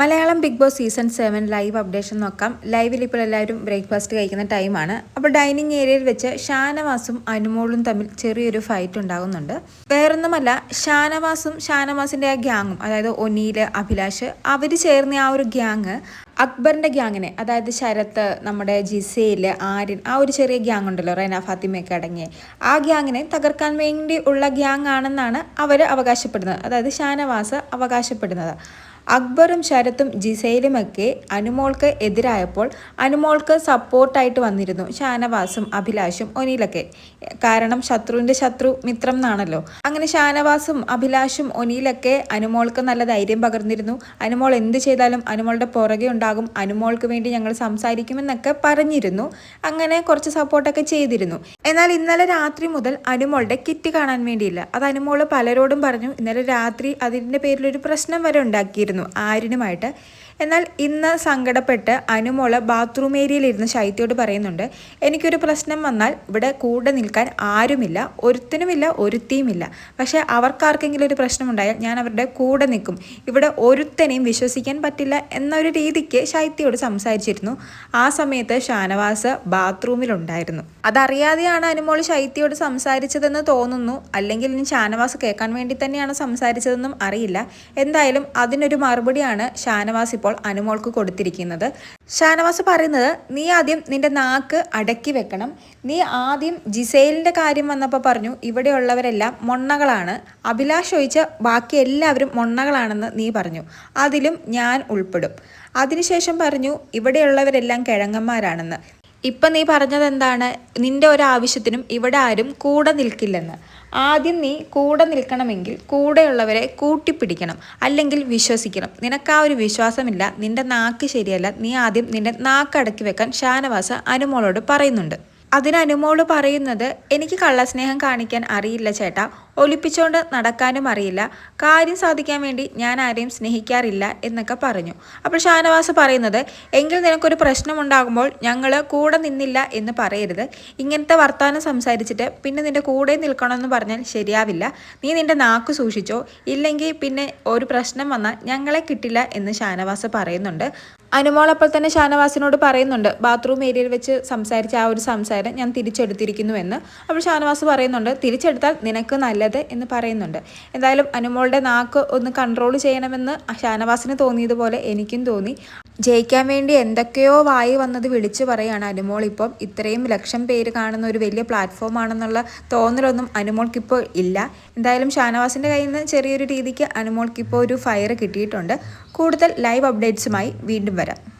Malayalam Bigg Boss season seven live updation നോക്കാം. ലൈവിൽ ഇപ്പോൾ എല്ലാവരും ബ്രേക്ക്ഫാസ്റ്റ് കഴിക്കുന്ന ടൈമാണ് അപ്പോൾ ഡൈനിങ് ഏരിയയിൽ വെച്ച് ഷാനവാസും അനുമോളും തമ്മിൽ ചെറിയൊരു ഫൈറ്റ് ഉണ്ടാകുന്നുണ്ട്. വേറൊന്നുമല്ല ഷാനവാസും ഷാനവാസിന്റെ ആ ഗ്യാങ്ങും അതായത് ഒനീൽ അഭിലാഷ് അവർ ചേർന്ന ആ ഒരു ഗ്യാങ് അക്ബറിന്റെ ഗ്യാങ്ങിനെ അതായത് ശരത്ത് നമ്മുടെ ജിസേൽ ആര്യൻ ആ ഒരു ചെറിയ ഗ്യാങ് ഉണ്ടല്ലോ റൈന ഫാത്തിമയൊക്കെ അടങ്ങിയ. ആ ഗ്യാങ്ങിനെ തകർക്കാൻ വേണ്ടി ഉള്ള ഗ്യാങ് ആണെന്നാണ് അവർ അവകാശപ്പെടുന്നത്. അതായത് ഷാനവാസ് അവകാശപ്പെടുന്നത്. അക്ബറും ശരത്തും ജിസയിലുമൊക്കെ അനുമോൾക്ക് എതിരായപ്പോൾ അനുമോൾക്ക് സപ്പോർട്ടായിട്ട് വന്നിരുന്നു ഷാനവാസും അഭിലാഷും ഒനീലൊക്കെ കാരണം ശത്രുവിന്റെ ശത്രു മിത്രം എന്നാണല്ലോ അങ്ങനെ ഷാനവാസും അഭിലാഷും ഒനീലൊക്കെ അനുമോൾക്ക് നല്ല ധൈര്യം പകർന്നിരുന്നു. അനുമോൾ എന്ത് ചെയ്താലും അനുമോളുടെ പുറകെ ഉണ്ടാകും. അനുമോൾക്ക് വേണ്ടി ഞങ്ങൾ സംസാരിക്കുമെന്നൊക്കെ പറഞ്ഞിരുന്നു. അങ്ങനെ കുറച്ച് സപ്പോർട്ടൊക്കെ ചെയ്തിരുന്നു. എന്നാൽ ഇന്നലെ രാത്രി മുതൽ അനുമോളുടെ കിറ്റ് കാണാൻ വേണ്ടിയില്ല. അത് അനുമോൾ പലരോടും പറഞ്ഞു. ഇന്നലെ രാത്രി അതിന്റെ പേരിലൊരു പ്രശ്നം വരെ ഉണ്ടാക്കിയിരുന്നു. ആര്യനുമായിട്ട്. എന്നാൽ ഇന്ന് സങ്കടപ്പെട്ട് അനുമോൾ ബാത്റൂം ഏരിയയിലിരുന്ന് ശൈത്യോട് പറയുന്നുണ്ട് എനിക്കൊരു പ്രശ്നം വന്നാൽ ഇവിടെ കൂടെ നിൽക്കാൻ ആരുമില്ല ഒരുത്തിനുമില്ല ഒരുത്തിയുമില്ല. പക്ഷേ അവർക്കാർക്കെങ്കിലും ഒരു പ്രശ്നമുണ്ടായാൽ ഞാൻ അവരുടെ കൂടെ നിൽക്കും. ഇവിടെ ഒരുത്തനെയും വിശ്വസിക്കാൻ പറ്റില്ല എന്നൊരു രീതിക്ക് ശൈത്യോട് സംസാരിച്ചിരുന്നു. ആ സമയത്ത് ഷാനവാസ് ബാത്റൂമിലുണ്ടായിരുന്നു അതറിയാതെയാണ് അനുമോൾ ശൈത്യോട് സംസാരിച്ചതെന്ന് തോന്നുന്നു. അല്ലെങ്കിൽ ഇനി ഷാനവാസ് കേൾക്കാൻ വേണ്ടി തന്നെയാണ് സംസാരിച്ചതെന്നും അറിയില്ല. എന്തായാലും അതിനൊരു മറുപടിയാണ് ഷാനവാസ് ഇപ്പോൾ അനുമോൾക്ക് കൊടുത്തിരിക്കുന്നത്. ഷാനവാസ് പറയുന്നത് നീ ആദ്യം നിന്റെ നാക്ക് അടക്കി വെക്കണം. നീ ആദ്യം ജിസൈലിന്റെ കാര്യം വന്നപ്പോൾ പറഞ്ഞു ഇവിടെയുള്ളവരെല്ലാം മൊണ്ണകളാണ്. അഭിലാഷ് ഒഴിച്ച് ബാക്കി എല്ലാവരും മൊണ്ണകളാണെന്ന് നീ പറഞ്ഞു. അതിലും ഞാൻ ഉൾപ്പെടും. അതിനുശേഷം പറഞ്ഞു ഇവിടെയുള്ളവരെല്ലാം കിഴങ്ങന്മാരാണെന്ന്. ഇപ്പം നീ പറഞ്ഞത് എന്താണ് നിന്റെ ഒരു ആവശ്യത്തിനും ഇവിടെ ആരും കൂടെ നിൽക്കില്ലെന്ന്. ആദ്യം നീ കൂടെ നിൽക്കണമെങ്കിൽ കൂടെയുള്ളവരെ കൂട്ടിപ്പിടിക്കണം അല്ലെങ്കിൽ വിശ്വസിക്കണം. നിനക്ക് ആ ഒരു വിശ്വാസമില്ല. നിന്റെ നാക്ക് ശരിയല്ല. നീ ആദ്യം നിന്റെ നാക്ക് അടക്കി വെക്കാൻ ഷാനവാസ അനുമോളോട് പറയുന്നുണ്ട്. അതിന് അനുമോൾ പറയുന്നത് എനിക്ക് കള്ളസ്നേഹം കാണിക്കാൻ അറിയില്ല ചേട്ടാ. ഒലിപ്പിച്ചുകൊണ്ട് നടക്കാനും അറിയില്ല. കാര്യം സാധിക്കാൻ വേണ്ടി ഞാൻ ആരെയും സ്നേഹിക്കാറില്ല എന്നൊക്കെ പറഞ്ഞു. അപ്പോൾ ഷാനവാസ് പറയുന്നത് എങ്കിൽ നിനക്കൊരു പ്രശ്നമുണ്ടാകുമ്പോൾ ഞങ്ങൾ കൂടെ നിന്നില്ല എന്ന് പറയരുത്. ഇങ്ങനത്തെ വർത്തമാനം സംസാരിച്ചിട്ട് പിന്നെ നിന്റെ കൂടെ നിൽക്കണമെന്ന് പറഞ്ഞാൽ ശരിയാവില്ല. നീ നിന്റെ നാക്ക് സൂക്ഷിച്ചോ. ഇല്ലെങ്കിൽ പിന്നെ ഒരു പ്രശ്നം വന്നാൽ ഞങ്ങളെ കിട്ടില്ല എന്ന് ഷാനവാസ് പറയുന്നുണ്ട്. അനുമോൾ അപ്പോൾ തന്നെ ഷാനവാസിനോട് പറയുന്നുണ്ട് ബാത്റൂം ഏരിയയിൽ വെച്ച് സംസാരിച്ച ആ ഒരു സംസാരം ഞാൻ തിരിച്ചെടുത്തിരിക്കുന്നു എന്ന് അപ്പോൾ ഷാനവാസ് പറയുന്നുണ്ട് തിരിച്ചെടുത്താൽ നിനക്ക് നല്ലത് എന്ന് പറയുന്നുണ്ട്. എന്തായാലും അനുമോളുടെ നാക്ക് ഒന്ന് കൺട്രോൾ ചെയ്യണമെന്ന് ഷാനവാസിന് തോന്നിയതുപോലെ എനിക്കും തോന്നി. ജയിക്കാൻ വേണ്ടി എന്തൊക്കെയോ വായി വന്നത് വിളിച്ചു പറയാണ് അനുമോൾ ഇപ്പം. ഇത്രയും ലക്ഷം പേര് കാണുന്ന ഒരു വലിയ പ്ലാറ്റ്ഫോം ആണെന്നുള്ള തോന്നലൊന്നും അനുമോൾക്കിപ്പോൾ ഇല്ല. എന്തായാലും ഷാനവാസിന്റെ കയ്യിൽ നിന്ന് ചെറിയൊരു രീതിക്ക് അനുമോൾക്കിപ്പോൾ ഒരു ഫയർ കിട്ടിയിട്ടുണ്ട്. കൂടുതൽ ലൈവ് അപ്ഡേറ്റ്സുമായി വീണ്ടും വരാം.